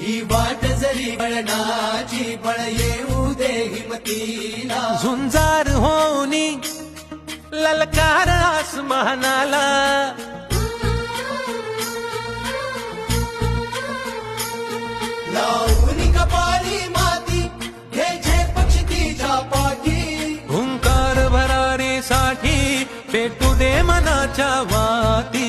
ही वाट जरी बळणाची बळ येऊ दे हिमतीला. झुंजार होनी ललकार आसमानाला. लावून कपाळी माती घे झेप क्षितिजा पाठी. हुंकार भरारीसाठी पेटू दे मनाच्या वाती.